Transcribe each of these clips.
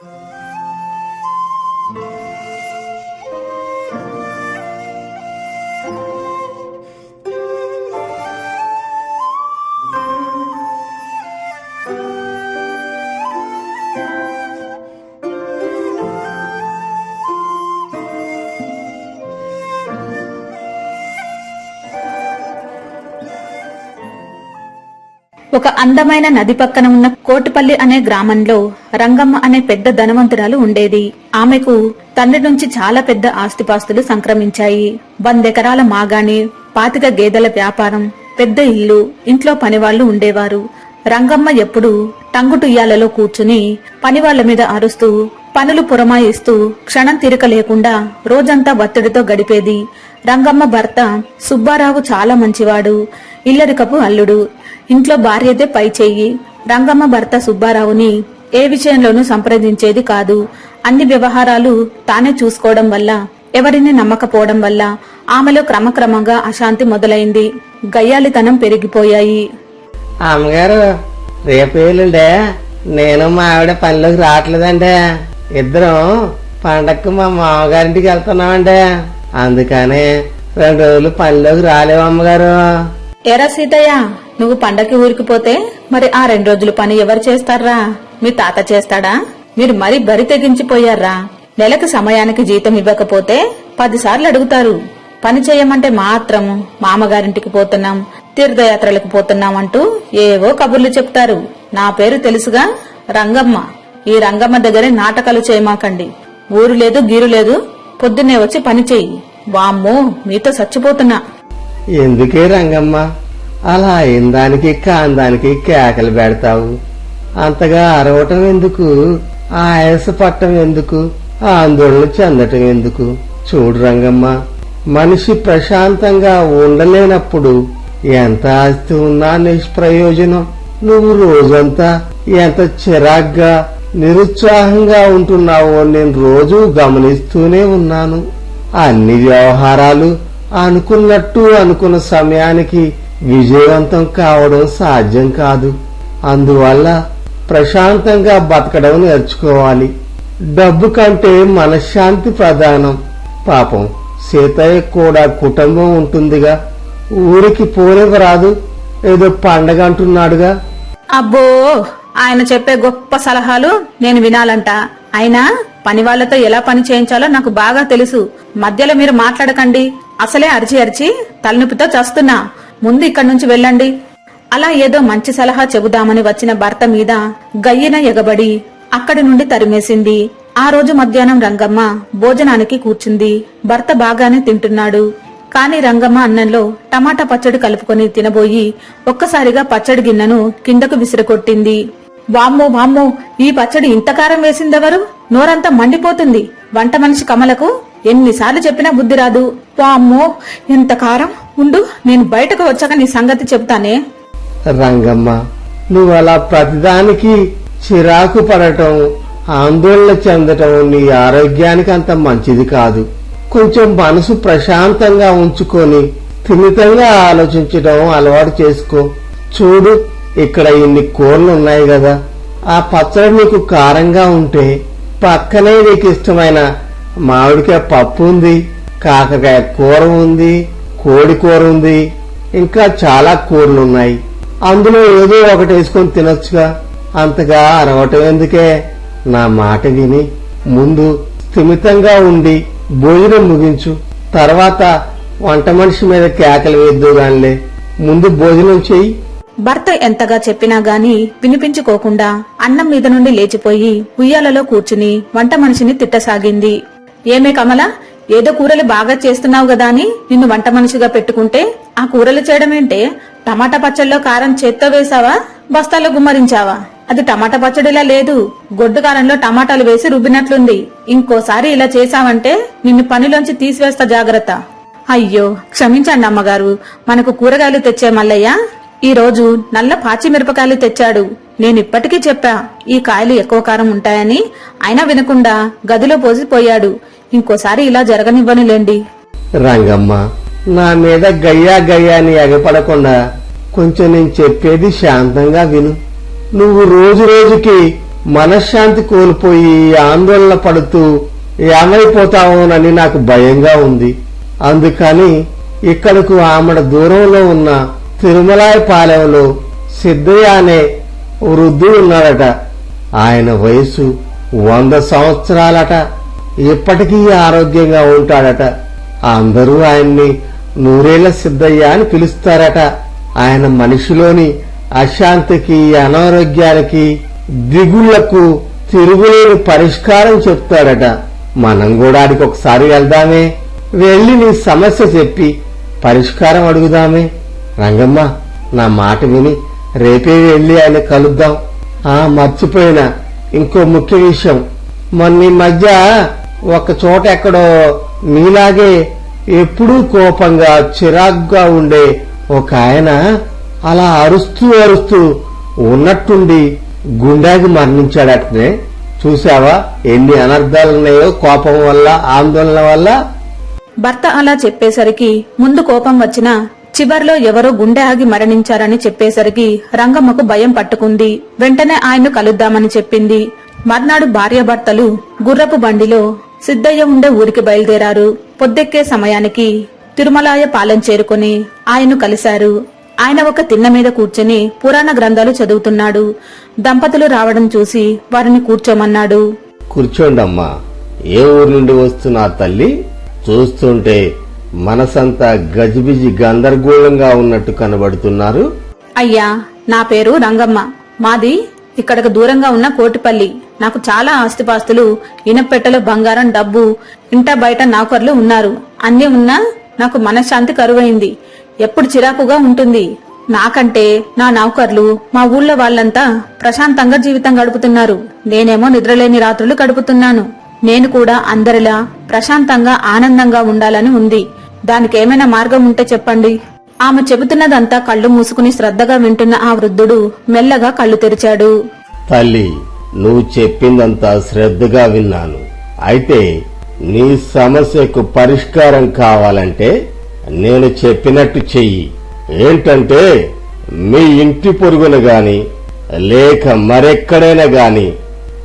ఒక అందమైన నది పక్కన ఉన్న కోటిపల్లి అనే గ్రామంలో రంగమ్మ అనే పెద్ద ధనవంతురాలు ఉండేది. ఆమెకు తండ్రి నుంచి చాలా పెద్ద ఆస్తిపాస్తులు సంక్రమించాయి. వందెకరాల మాగాణి పాతిక గేదెల వ్యాపారం పెద్ద ఇల్లు ఇంట్లో పనివాళ్ళు ఉండేవారు. రంగమ్మ ఎప్పుడు టంగుటుయ్యాలలో కూర్చుని పనివాళ్ళ మీద అరుస్తూ పనులు పురమాయిస్తూ క్షణం తీరిక లేకుండా రోజంతా ఒత్తిడితో గడిపేది. రంగమ్మ భర్త సుబ్బారావు చాలా మంచివాడు. ఇల్లరికపు అల్లుడు. ఇంట్లో భార్యదే పై చెయ్యి. రంగమ్మ భర్త సుబ్బారావుని ఏ విషయంలోనూ సంప్రదించేది కాదు. అన్ని వ్యవహారాలు తానే చూసుకోవడం వల్ల ఎవరిని నమ్మకపోవడం వల్ల ఆమెలో క్రమక్రమంగా అశాంతి మొదలైంది. గయ్యాలితనం పెరిగిపోయాయి. అమ్మగారు రేపు నేను మా ఆవిడ పనిలోకి రావట్లేదండి. ఇద్దరం పండక్కు మా మామగారింటికి వెళ్తున్నామండి. అందుకని రెండు రోజులు పనిలోకి రాలేవు అమ్మగారు. ఎరా సీతయ్య నువ్వు పండకి ఊరికి పోతే మరి ఆ రెండు రోజులు పని ఎవరు చేస్తారా? మీ తాత చేస్తాడా? మీరు మరీ బరి తెగించిపోయారా? నెలకు సమయానికి జీతం ఇవ్వకపోతే పదిసార్లు అడుగుతారు. పని చేయమంటే మాత్రం మామగారింటికి పోతున్నాం తీర్థయాత్రలకు పోతున్నాం అంటూ ఏవో కబుర్లు చెప్తారు. నా పేరు తెలుసుగా రంగమ్మ. ఈ రంగమ్మ దగ్గరే నాటకాలు చేయమాకండి. ఊరు లేదు గీరు లేదు. పొద్దున్నే వచ్చి పని చెయ్యి. వామ్మో మీతో చచ్చిపోతున్నా. ఎందుకే రంగమ్మ? అలా ఇందానికి కాందానికి కేకలు పెడతావు. అంతగా అరవటం ఎందుకు? ఆయాస పట్టం ఎందుకు? ఆందోళన చెందటం ఎందుకు? చూడు రంగమ్మ మనిషి ప్రశాంతంగా ఉండలేనప్పుడు ఎంత ఆస్తి ఉన్నా నిష్ప్రయోజనం? నువ్వు రోజంతా ఎంత చిరాగ్గా నిరుత్సాహంగా ఉంటున్నావో నేను రోజూ గమనిస్తూనే ఉన్నాను. అన్ని వ్యవహారాలు అనుకున్నట్టు అనుకున్న సమయానికి విజయవంతం కావడం సాధ్యం కాదు. అందువల్ల ప్రశాంతంగా బతకడం నేర్చుకోవాలి. డబ్బు కంటే మనశ్శాంతి ప్రధానం. పాపం సీతయ్య కూడా కుటుంబం ఉంటుందిగా. ఊరికి పోనివ్వరాదు ఏదో పండగ అంటున్నాడుగా. అబ్బో ఆయన చెప్పే గొప్ప సలహాలు నేను వినాలంట. అయినా పని వాళ్ళతో ఎలా పని చేయించాలో నాకు బాగా తెలుసు. మధ్యలో మీరు మాట్లాడకండి. అసలే అరిచి అరిచి తలనొప్పితో చస్తున్నా. ముందు ఇక్కడి నుంచి వెళ్ళండి. అలా ఏదో మంచి సలహా చెబుదామని వచ్చిన భర్త మీద గయ్యన ఎగబడి అక్కడి నుండి తరిమేసింది. ఆ రోజు మధ్యాహ్నం రంగమ్మ భోజనానికి కూర్చుంది. భర్త బాగానే తింటున్నాడు. కాని రంగమ్మ అన్నంలో టమాటా పచ్చడి కలుపుకొని తినబోయి ఒక్కసారిగా పచ్చడి గిన్నెను కిందకు విసిరకొట్టింది వామ్మో వామ్మో ఈ పచ్చడి ఇంత కారం వేసిందెవరు? నోరంతా మండిపోతుంది. వంట మనిషి కమలకు ఎన్నిసార్లు చెప్పినా బుద్ధి రాదు. వామ్మో ఎంత కారం? ఉండు నేను బయటకు వచ్చాక నీ సంగతి చెప్తానే. రంగమ్మ నువ్వు అలా ప్రతిదానికి చిరాకు పడటం ఆందోళన చెందటం నీ ఆరోగ్యానికి అంత మంచిది కాదు. కొంచెం మనసు ప్రశాంతంగా ఉంచుకొని స్థిమితంగా ఆలోచించడం అలవాటు చేసుకో. చూడు ఇక్కడ ఇన్ని కూరలు ఉన్నాయి కదా. ఆ పచ్చడి నీకు కారంగా ఉంటే పక్కనే నీకు ఇష్టమైన మామిడికాయ పప్పు ఉంది కాకరకాయ కూర ఉంది కోడి కూర ఉంది ఇంకా చాలా కూరలు ఉన్నాయి. అందులో ఏదో ఒకటి వేసుకొని తినొచ్చుగా. అంతగా అరవటం ఎందుకే? నా మాట విని ముందు స్థిమితంగా ఉండి భోజనం ముగించు. తర్వాత వంట మనిషి మీద కేకలు వేద్దు గానిలే. ముందు భోజనం చెయ్యి. భర్త ఎంతగా చెప్పినా గాని వినిపించుకోకుండా అన్నం మీద నుండి లేచిపోయి ఉయ్యాలలో కూర్చుని వంట మనిషిని తిట్టసాగింది. ఏమే కమల? ఏదో కూరలు బాగా చేస్తున్నావు కదా అని నిన్ను వంట మనిషిగా పెట్టుకుంటే ఆ కూరలు చేయడమేంటే టమాటా పచ్చడిలో కారం చేత్తో వేసావా బస్తాలో గుమ్మరించావా? అది టమాటా పచ్చడిలా లేదు. గొడ్డు కారంలో టమాటాలు వేసి రుబ్బినట్లుంది. ఇంకోసారి ఇలా చేశావంటే నిన్ను పనిలోంచి తీసివేస్తా జాగ్రత్త. అయ్యో క్షమించండి అమ్మగారు. మనకు కూరగాయలు తెచ్చే మల్లయ్య ఈ రోజు నల్ల పాచి మిరపకాయలు తెచ్చాడు. నేనిప్పటికీ చెప్పా ఈ కాయలు ఎక్కువ కారం ఉంటాయని. అయినా వినకుండా గదిలో పోసిపోయాడు. ఇంకోసారి ఇలా జరగనివ్వనిలేండి. రంగమ్మ నా మీద గయ్యా గయ్యా అని ఎగపడకుండా కొంచెం నేను చెప్పేది శాంతంగా విను. నువ్వు రోజు రోజుకి మనశ్శాంతి కోల్పోయి ఆందోళన పడుతూ ఏమైపోతావోనని నాకు భయంగా ఉంది. అందుకని ఇక్కడకు ఆమెడ దూరంలో ఉన్న తిరుమలాయపాలెంలో సిద్ధయ్య అనే వృద్ధుడు ఉన్నాడట. ఆయన వయసు వంద సంవత్సరాలట. ఇప్పటికీ ఆరోగ్యంగా ఉంటాడట. అందరూ ఆయన్ని నూరేళ్ళ సిద్ధయ్య అని పిలుస్తారట. ఆయన మనిషిలోని అశాంతికి అనారోగ్యానికి దిగుళ్ళకు తిరుగులేని పరిష్కారం చెప్తాడట. మనం కూడా అడికి ఒకసారి వెళ్దామే. వెళ్ళి నీ సమస్య చెప్పి పరిష్కారం అడుగుదామే. రంగమ్మ నా మాట విని రేపే వెళ్ళి ఆయన కలుద్దాం. ఆ మర్చిపోయిన. ఇంకో ముఖ్య విషయం. మొన్న ఈ మధ్య ఒక చోట ఎక్కడో మీలాగే ఎప్పుడూ కోపంగా చిరాగ్గా ఉండే ఒక ఆయన అలా అరుస్తూ అరుస్తూ ఉన్నట్టుండి గుండాకి మరణించాడటనే చూసావా ఎన్ని అనర్థాలున్నాయో కోపం వల్ల ఆందోళన వల్ల? భర్త అలా చెప్పేసరికి ముందు కోపం వచ్చినా చివర్లో ఎవరో గుండె ఆగి మరణించారని చెప్పేసరికి రంగమ్మకు భయం పట్టుకుంది. వెంటనే ఆయన్ను కలుద్దామని చెప్పింది. మర్నాడు భార్యాభర్తలు గుర్రపు బండిలో సిద్ధయ్య ఉండే ఊరికి బయలుదేరారు. పొద్దెక్కే సమయానికి తిరుమలాయ పాలెం చేరుకుని ఆయన్ను కలిశారు. ఆయన ఒక తిన్న మీద కూర్చొని పురాణ గ్రంథాలు చదువుతున్నాడు. దంపతులు రావడం చూసి వారిని కూర్చోమన్నాడు. కూర్చోండమ్మా ఏ ఊరు నుండి వస్తున్నా తల్లి? చూస్తుంటే మనసంతా గజిబిజి గందరగోళంగా ఉన్నట్టు కనబడుతున్నారు. అయ్యా నా పేరు రంగమ్మ. మాది ఇక్కడకు దూరంగా ఉన్న కోటిపల్లి. నాకు చాలా ఆస్తిపాస్తులు ఇనపెట్టెలో బంగారం డబ్బు ఇంట బయట నౌకర్లు ఉన్నారు. అన్ని ఉన్నా నాకు మనశ్శాంతి కరువైంది. ఎప్పుడు చిరాకుగా ఉంటుంది. నాకంటే నా నౌకర్లు మా ఊళ్ళో వాళ్ళంతా ప్రశాంతంగా జీవితం గడుపుతున్నారు. నేనేమో నిద్రలేని రాత్రులు గడుపుతున్నాను. నేను కూడా అందరిలా ప్రశాంతంగా ఆనందంగా ఉండాలని ఉంది. దానికేమైనా మార్గం ఉంటే చెప్పండి. ఆమె చెబుతున్నదంతా కళ్ళు మూసుకుని శ్రద్ధగా వింటున్న ఆ వృద్ధుడు మెల్లగా కళ్ళు తెరిచాడు. తల్లి నువ్వు చెప్పిందంతా శ్రద్ధగా విన్నాను. అయితే నీ సమస్యకు పరిష్కారం కావాలంటే నేను చెప్పినట్టు చెయ్యి. ఏంటంటే మీ ఇంటి పొరుగున గాని లేక మరెక్కడైనా గాని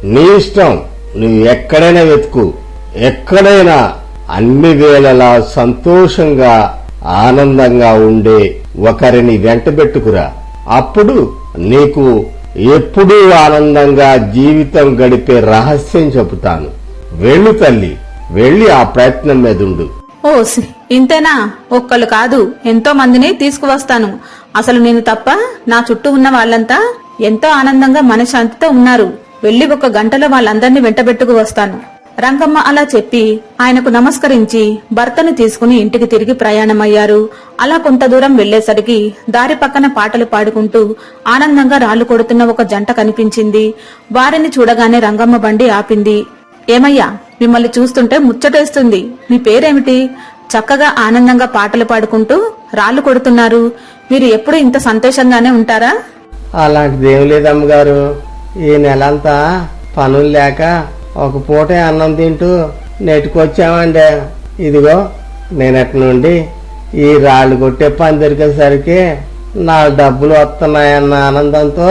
నీ ఇష్టం నువ్వు ఎక్కడైనా వెతుకు. ఎక్కడైనా అన్ని వేళలా సంతోషంగా ఆనందంగా ఉండే ఒకరిని వెంటబెట్టుకురా. అప్పుడు నీకు ఎప్పుడూ ఆనందంగా జీవితం గడిపే రహస్యం చెబుతాను. వెళ్ళు తల్లి వెళ్ళి ఆ ప్రయత్నం మీదుండు. ఓ సి- ఇంతేనా? ఒక్కళ్ళు కాదు ఎంతో మందిని తీసుకువస్తాను. అసలు నేను తప్ప నా చుట్టూ ఉన్న వాళ్ళంతా ఎంతో ఆనందంగా మనశ్శాంతితో ఉన్నారు. వెళ్ళి ఒక గంటలో వాళ్ళందరినీ వెంటబెట్టుకు వస్తాను. రంగమ్మ అలా చెప్పి ఆయనకు నమస్కరించి భర్తను తీసుకుని ఇంటికి తిరిగి ప్రయాణమయ్యారు. అలా కొంత దూరం వెళ్ళేసరికి దారి పక్కన పాటలు పాడుకుంటూ ఆనందంగా రాళ్ళు కొడుతున్న ఒక జంట కనిపించింది. వారిని చూడగానే రంగమ్మ బండి ఆపింది. ఏమయ్యా మిమ్మల్ని చూస్తుంటే ముచ్చటేస్తుంది. మీ పేరేమిటి? చక్కగా ఆనందంగా పాటలు పాడుకుంటూ రాళ్ళు కొడుతున్నారు. మీరు ఎప్పుడు ఇంత సంతోషంగానే ఉంటారా? అలాంటిదేం లేదమ్మగారు. ఈ నెలంతా పనులు లేక ఒక పూటే అన్నం తింటూ నెట్టుకొచ్చామండి. ఇదిగో నేనటి నుండి ఈ రాళ్ళు కొట్టే పని దొరికేసరికి నా డబ్బులు వస్తున్నాయన్న ఆనందంతో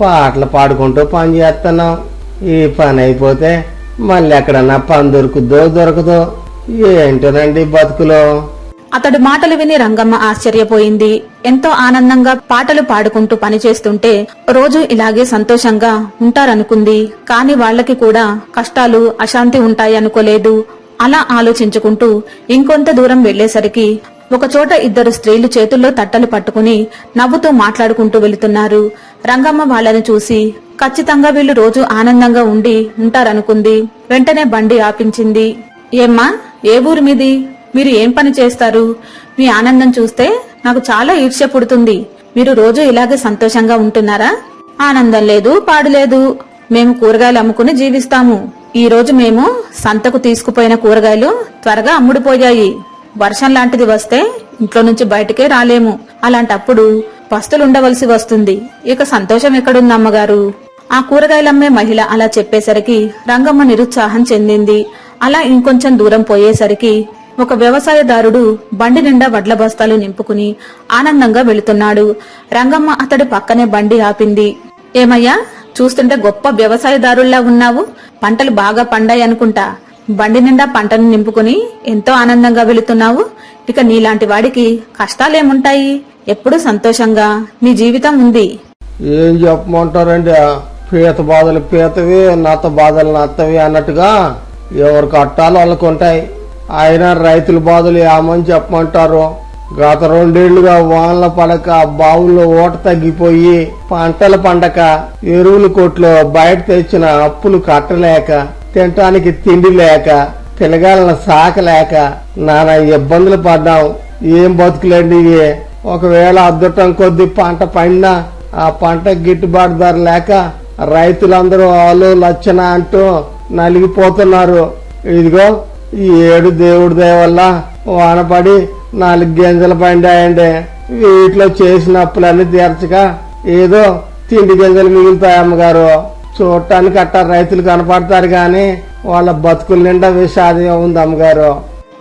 పాటలు పాడుకుంటూ పని చేస్తున్నాం. ఈ పని అయిపోతే మళ్ళీ ఎక్కడన్నా పని దొరుకుదో దొరకదో ఏంటోనండి బతుకులో? అతడు మాటలు విని రంగమ్మ ఆశ్చర్యపోయింది. ఎంతో ఆనందంగా పాటలు పాడుకుంటూ పనిచేస్తుంటే రోజు ఇలాగే సంతోషంగా ఉంటారనుకుంది. కాని వాళ్ళకి కూడా కష్టాలు అశాంతి ఉంటాయి అనుకోలేదు అలా ఆలోచించుకుంటూ ఇంకొంత దూరం వెళ్ళేసరికి ఒకచోట ఇద్దరు స్త్రీలు చేతుల్లో తట్టలు పట్టుకుని నవ్వుతూ మాట్లాడుకుంటూ వెళుతున్నారు. రంగమ్మ వాళ్ళని చూసి ఖచ్చితంగా వీళ్ళు రోజు ఆనందంగా ఉండి ఉంటారనుకుంది. వెంటనే బండి ఆపించింది. ఏమ్మా ఏ ఊరు మీది? మీరు ఏం పని చేస్తారు? మీ ఆనందం చూస్తే నాకు చాలా ఈర్ష్య పుడుతుంది. మీరు రోజు ఇలాగే సంతోషంగా ఉంటున్నారా? ఆనందం లేదు పాడు లేదు. మేము కూరగాయలు అమ్ముకుని జీవిస్తాము. ఈ రోజు మేము సంతకు తీసుకుపోయిన కూరగాయలు త్వరగా అమ్ముడుపోయాయి. వర్షం లాంటిది వస్తే ఇంట్లో నుంచి బయటకే రాలేము. అలాంటప్పుడు పస్తులుండవలసి వస్తుంది. ఇక సంతోషం ఎక్కడుంది అమ్మగారు? ఆ కూరగాయలమ్మే మహిళ అలా చెప్పేసరికి రంగమ్మ నిరుత్సాహం చెందింది. అలా ఇంకొంచెం దూరం పోయేసరికి ఒక వ్యవసాయదారుడు బండి నిండా వడ్ల బస్తాలు నింపుకుని ఆనందంగా వెళుతున్నాడు. రంగమ్మ అతడి పక్కనే బండి ఆపింది. ఏమయ్యా చూస్తుంటే గొప్ప వ్యవసాయదారుల్లా ఉన్నావు. పంటలు బాగా పండాయి అనుకుంటా. బండి నిండా పంటను నింపుకుని ఎంతో ఆనందంగా వెళుతున్నావు. ఇక నీలాంటి వాడికి కష్టాలేముంటాయి? ఎప్పుడూ సంతోషంగా నీ జీవితం ఉంది. ఏం చెప్పమంటారండి? పీత బాధలు పీతవి నత్త బాధలు నత్తవి అన్నట్టుగా ఎవరు కట్టాలో వాళ్ళకు ఉంటాయి ఆయన రైతుల బాధలు ఏమని చెప్పమంటారు? గత రెండేళ్ళుగా వానల పడక బావుల్లో ఓట తగ్గిపోయి పంటలు పండక ఎరువులు కొట్లో బయట తెచ్చిన అప్పులు కట్టలేక తినటానికి తిండి లేక పిల్లగాళ్ళని సాకలేక నానా ఇబ్బందులు పడ్డాం. ఏం బతుకులేండి ఇవి? ఒకవేళ అద్దుటం కొద్ది పంట పండినా ఆ పంట గిట్టుబాటు ధర లేక రైతులందరూ ఆలు లచ్చన అంటూ నలిగిపోతున్నారు. ఇదిగో ఈ ఏడు దేవుడి దయ వల్ల వానపడి నాలుగు గింజలు పండాయండి. వీటిలో చేసిన అప్పులన్నీ తీర్చగా ఏదో తిండి గింజలు మిగులుతాయి అమ్మగారు. చూడటానికి అట్టా రైతులు కనపడతారు గాని వాళ్ళ బతుకుల నిండా విషాదం ఉంది అమ్మగారు.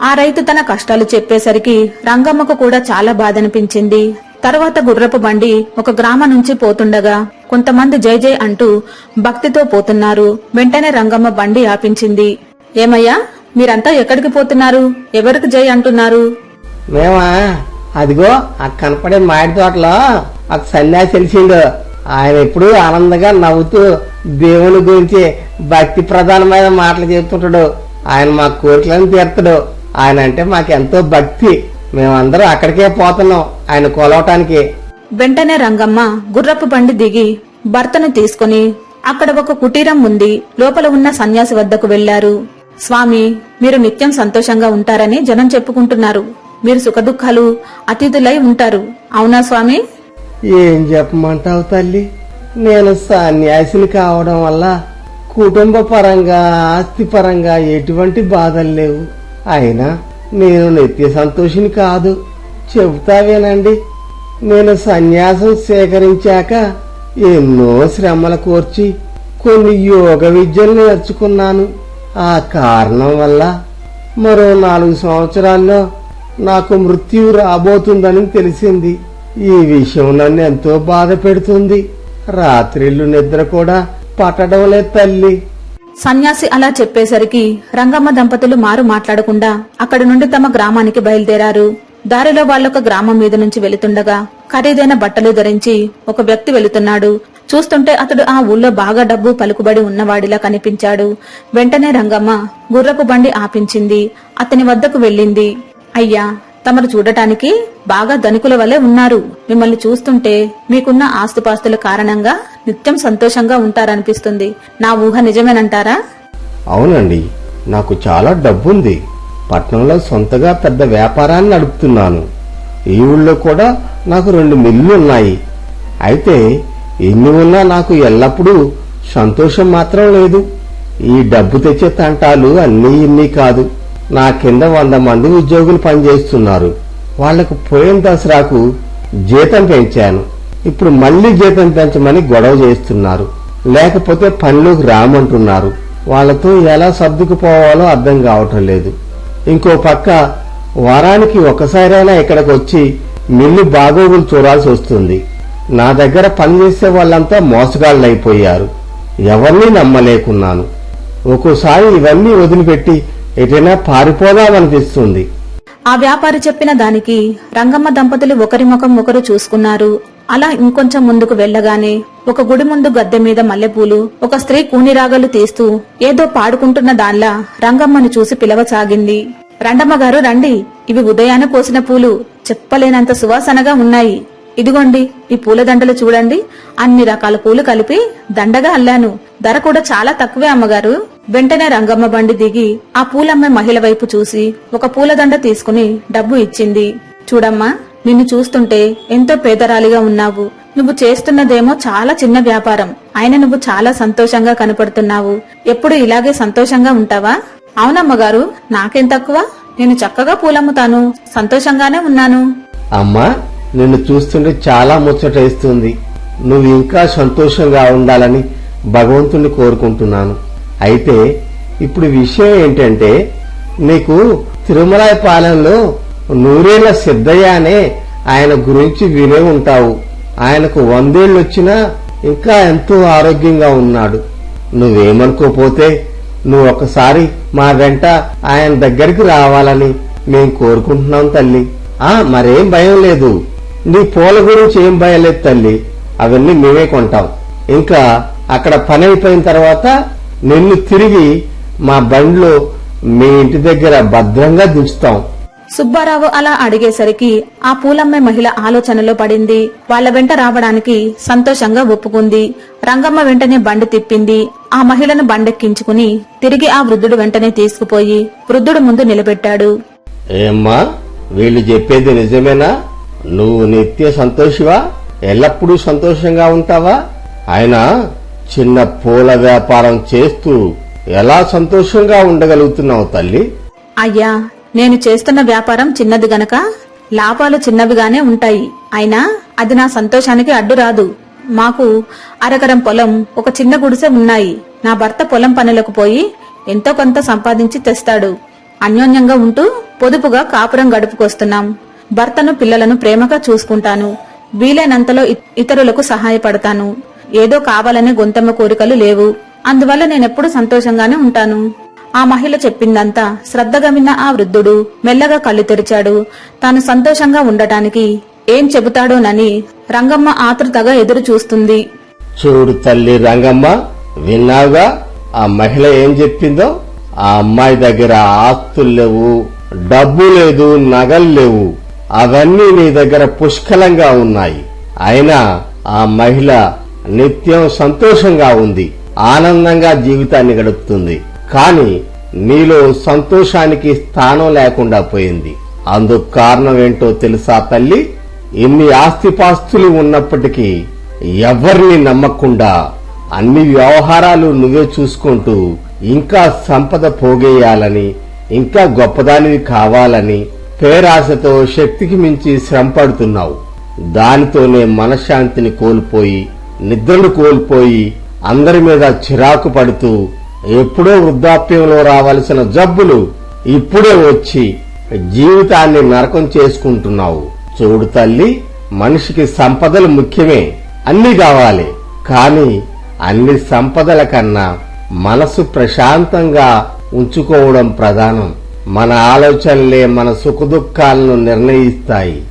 ఆ రైతు తన కష్టాలు చెప్పేసరికి రంగమ్మకు కూడా చాలా బాధ అనిపించింది తర్వాత గుర్రపు బండి ఒక గ్రామం నుంచి పోతుండగా కొంతమంది జై జై అంటూ భక్తితో పోతున్నారు. వెంటనే రంగమ్మ బండి ఆపించింది. ఏమయ్యా? మీరంతా ఎక్కడికి పోతున్నారు? ఎవరికి జై అంటున్నారు? మేమా? అదిగో ఆ కనపడే మామిడి తోటలో ఒక సన్యాసి తెలిసిండు. ఆయన ఎప్పుడు ఆనందంగా నవ్వుతూ దేవుని గురించి భక్తి ప్రధానమైన మాటలు చెప్తుంటాడు ఆయన మా కోరికలను తీర్తాడు. ఆయన అంటే మాకెంతో భక్తి. మేమందరం అక్కడికే పోతున్నాం ఆయన కొలవటానికి. వెంటనే రంగమ్మ గుర్రపు బండి దిగి భర్తను తీసుకుని అక్కడ ఒక కుటీరం ఉంది లోపల ఉన్న సన్యాసి వద్దకు వెళ్ళారు స్వామి మీరు నిత్యం సంతోషంగా ఉంటారని జనం చెప్పుకుంటున్నారు. మీరు సుఖదుఖాలు అతిథులై ఉంటారు. అవునా స్వామి? ఏం చెప్పమంటావు తల్లి? నేను సన్యాసిని కావడం వల్ల కుటుంబ పరంగా ఆస్తి పరంగా ఎటువంటి బాధలు లేవు. అయినా నేను నిత్య సంతోషిని కాదు. చెబుతావేనండి నేను సన్యాసం స్వీకరించాక ఎన్నో శ్రమల కోర్చి కొన్ని యోగ విద్యలు నేర్చుకున్నాను. ఆ కారణం వల్ల మరో నాలుగు సంవత్సరాల్లో నాకు మృత్యువు రాబోతుందని తెలిసింది. ఈ విషయం నన్ను ఎంతో బాధ పెడుతుంది. రాత్రిళ్ళు నిద్ర కూడా పట్టడంలే తల్లి. సన్యాసి అలా చెప్పేసరికి రంగమ్మ దంపతులు మారు మాట్లాడకుండా అక్కడి నుండి తమ గ్రామానికి బయలుదేరారు. దారిలో వాళ్ళొక గ్రామం మీద నుంచి వెళుతుండగా ఖరీదైన బట్టలు ధరించి ఒక వ్యక్తి వెళుతున్నాడు. చూస్తుంటే అతడు ఆ ఊళ్ళో బాగా డబ్బు పలుకుబడి ఉన్నవాడిలా కనిపించాడు. వెంటనే రంగమ్మ గుర్రపు బండి ఆపించింది. అతని వద్దకు వెళ్ళింది. అయ్యా తమరు చూడటానికి బాగా ధనికుల వలె ఉన్నారు. మిమ్మల్ని చూస్తుంటే మీకున్న ఆస్తుపాస్తుల కారణంగా నిత్యం సంతోషంగా ఉంటారనిపిస్తుంది. నా ఊహ నిజమేనంటారా? అవునండి. నాకు చాలా డబ్బుంది. పట్నంలో సొంతగా పెద్ద వ్యాపారాన్ని నడుపుతున్నాను. ఈ ఊళ్ళో కూడా నాకు రెండు మిల్లులున్నాయి అయితే ఎన్ని ఉన్నా నాకు ఎల్లప్పుడూ సంతోషం మాత్రం లేదు? ఈ డబ్బు తెచ్చే తంటాలు అన్నీ ఇన్ని కాదు. నా కింద వంద మంది ఉద్యోగులు పనిచేస్తున్నారు. వాళ్ళకు పోయిన దసరాకు జీతం పెంచాను. ఇప్పుడు మళ్ళీ జీతం పెంచమని గొడవ చేస్తున్నారు. లేకపోతే పనిలోకి రామంటున్నారు. వాళ్ళతో ఎలా సర్దుకుపోవాలో అర్థం కావటం లేదు. ఇంకో పక్క వారానికి ఒక్కసారైనా ఇక్కడికి వచ్చి మిల్లు బాగోగులు చూడాల్సి వస్తుంది. నా దగ్గర పనిచేసే వాళ్ళంతా మోసగాళ్ళైపోయారు. ఎవరిని నమ్మలేకున్నాను. ఒక్కోసారి ఇవన్నీ వదిలిపెట్టి ఎటైనా పారిపోదామనిపిస్తుంది. ఆ వ్యాపారి చెప్పిన దానికి రంగమ్మ దంపతులు ఒకరి ముఖం ఒకరు చూసుకున్నారు. అలా ఇంకొంచెం ముందుకు వెళ్ళగానే ఒక గుడి ముందు గద్దె మీద మల్లెపూలు ఒక స్త్రీ కూనిరాగలు తీస్తూ ఏదో పాడుకుంటున్న దానిలా రంగమ్మను చూసి పిలవసాగింది. రండమ్మగారు రండి ఇవి ఉదయాన కోసిన పూలు. చెప్పలేనంత సువాసనగా ఉన్నాయి. ఇదిగోండి ఈ పూలదండలు చూడండి. అన్ని రకాల పూలు కలిపి దండగా అల్లాను. ధర కూడా చాలా తక్కువే అమ్మగారు. వెంటనే రంగమ్మ బండి దిగి ఆ పూలమ్మే మహిళ వైపు చూసి ఒక పూలదండ తీసుకుని డబ్బు ఇచ్చింది. చూడమ్మా నిన్ను చూస్తుంటే ఎంతో పేదరాలిగా ఉన్నావు. నువ్వు చేస్తున్నదేమో చాలా చిన్న వ్యాపారం. ఆయన నువ్వు చాలా సంతోషంగా కనపడుతున్నావు. ఎప్పుడు ఇలాగే సంతోషంగా ఉంటావా? అవునమ్మగారు నాకేం తక్కువ? నేను చక్కగా పూలమ్ముతాను. సంతోషంగానే ఉన్నాను. అమ్మా నిన్ను చూస్తుంటే చాలా ముచ్చటేస్తుంది నువ్వు ఇంకా సంతోషంగా ఉండాలని భగవంతుణ్ణి కోరుకుంటున్నాను. అయితే ఇప్పుడు విషయం ఏంటంటే నీకు తిరుమలాయపాలెంలో నూరేళ్ళ సిద్ధయ్య అనే ఆయన గురించి వినే ఉంటావు. ఆయనకు వందేళ్ళు వచ్చినా ఇంకా ఎంతో ఆరోగ్యంగా ఉన్నాడు. నువ్వేమనుకోపోతే నువ్వు ఒకసారి మా వెంట ఆయన దగ్గరికి రావాలని మేం కోరుకుంటున్నాం తల్లి. ఆ మరేం భయం లేదు. నీ పూల గురించి ఏం భయం లేదు తల్లి. అవన్నీ మేమే కొంటాం. ఇంకా అక్కడ పని అయిపోయిన తర్వాత నిన్ను తిరిగి మా బండిలో మీ ఇంటి దగ్గర భద్రంగా దించుతాం. సుబ్బారావు అలా అడిగేసరికి ఆ పూలమ్మే మహిళ ఆలోచనలో పడింది. వాళ్ళ వెంట రావడానికి సంతోషంగా ఒప్పుకుంది. రంగమ్మ వెంటనే బండి తిప్పింది. ఆ మహిళను బండెక్కించుకుని తిరిగి ఆ వృద్ధుడు వెంటనే తీసుకుపోయి వృద్ధుడు ముందు నిలబెట్టాడు. ఏమ్మా వీళ్ళు చెప్పేది నిజమేనా? నువ్వు నిత్య సంతోషివా? ఎల్లప్పుడూ సంతోషంగా ఉంటావా? ఆయన చిన్న పూల వ్యాపారం చేస్తూ ఎలా సంతోషంగా ఉండగలుగుతున్నావు తల్లి? అయ్యా నేను చేస్తున్న వ్యాపారం చిన్నది గనక లాభాలు చిన్నవిగానే ఉంటాయి. అయినా అది నా సంతోషానికి అడ్డు రాదు. మాకు అరకరం పొలం ఒక చిన్న గుడిసె ఉన్నాయి. నా భర్త పొలం పనులకు పోయి ఎంతో కొంత సంపాదించి తెస్తాడు. అన్యోన్యంగా ఉంటూ పొదుపుగా కాపురం గడుపుకొస్తున్నాం. భర్తను పిల్లలను ప్రేమగా చూసుకుంటాను. వీలైనంతలో ఇతరులకు సహాయపడతాను. ఏదో కావాలనే గొంతమ్మ కోరికలు లేవు. అందువల్ల నేనెప్పుడు సంతోషంగానే ఉంటాను. ఆ మహిళ చెప్పిందంతా శ్రద్ధగా విన్న ఆ వృద్ధుడు మెల్లగా కళ్ళు తెరిచాడు. తాను సంతోషంగా ఉండటానికి ఏం చెబుతాడోనని రంగమ్మ ఆతృతగా ఎదురు చూస్తుంది. చూడు తల్లి రంగమ్మ విన్నావుగా? ఆ మహిళ ఏం చెప్పిందో? ఆ అమ్మాయి దగ్గర ఆస్తులు లేవు డబ్బు లేదు నగలు లేవు. అవన్నీ నీ దగ్గర పుష్కలంగా ఉన్నాయి. అయినా ఆ మహిళ నిత్యం సంతోషంగా ఉంది. ఆనందంగా జీవితాన్ని గడుపుతుంది. కాని నీలో సంతోషానికి స్థానం లేకుండా పోయింది. అందుకు కారణం ఏంటో తెలుసా తల్లి? ఇన్ని ఆస్తిపాస్తులు ఉన్నప్పటికీ ఎవరిని నమ్మకుండా అన్ని వ్యవహారాలు నువ్వే చూసుకుంటూ ఇంకా సంపద పోగేయాలని ఇంకా గొప్పదానివి కావాలని పేరాశతో శక్తికి మించి శ్రమ పడుతున్నావు. దానితోనే మనశ్శాంతిని కోల్పోయి నిద్రను కోల్పోయి అందరి మీద చిరాకు పడుతూ ఎప్పుడో వృద్ధాప్యంలో రావలసిన జబ్బులు ఇప్పుడే వచ్చి జీవితాన్ని నరకం చేసుకుంటున్నావు. చూడు తల్లి మనిషికి సంపదలు ముఖ్యమే అన్ని కావాలి. కాని అన్ని సంపదల కన్నా మనసు ప్రశాంతంగా ఉంచుకోవడం ప్రధానం. మన ఆలోచనలే మన సుఖదుఖాలను నిర్ణయిస్తాయి.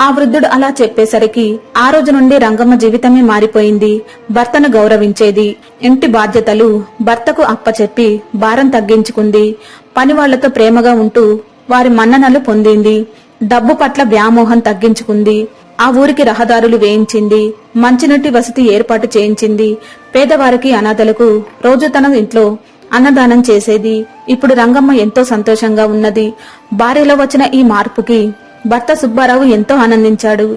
ఆ వృద్ధుడు అలా చెప్పేసరికి ఆ రోజు నుండి రంగమ్మ జీవితమే మారిపోయింది. భర్తను గౌరవించేది. ఇంటి బాధ్యతలు భర్తకు అప్పచెప్పి భారం తగ్గించుకుంది. పనివాళ్ళతో ప్రేమగా ఉంటూ వారి మన్ననలు పొందింది. డబ్బు పట్ల వ్యామోహం తగ్గించుకుంది. ఆ ఊరికి రహదారులు వేయించింది. మంచినీటి వసతి ఏర్పాటు చేయించింది. పేదవారికి అనాథలకు రోజు తన ఇంట్లో అన్నదానం చేసేది. ఇప్పుడు రంగమ్మ ఎంతో సంతోషంగా ఉన్నది. భార్యలో వచ్చిన ఈ మార్పుకి భర్త సుబ్బారావు ఎంతో ఆనందించాడు.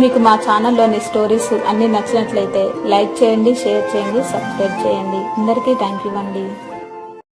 మీకు మా ఛానల్లోని స్టోరీస్ అన్నీ నచ్చినట్లయితే లైక్ చేయండి షేర్ చేయండి సబ్స్క్రైబ్ చేయండి. అందరికీ థ్యాంక్ యూ అండి.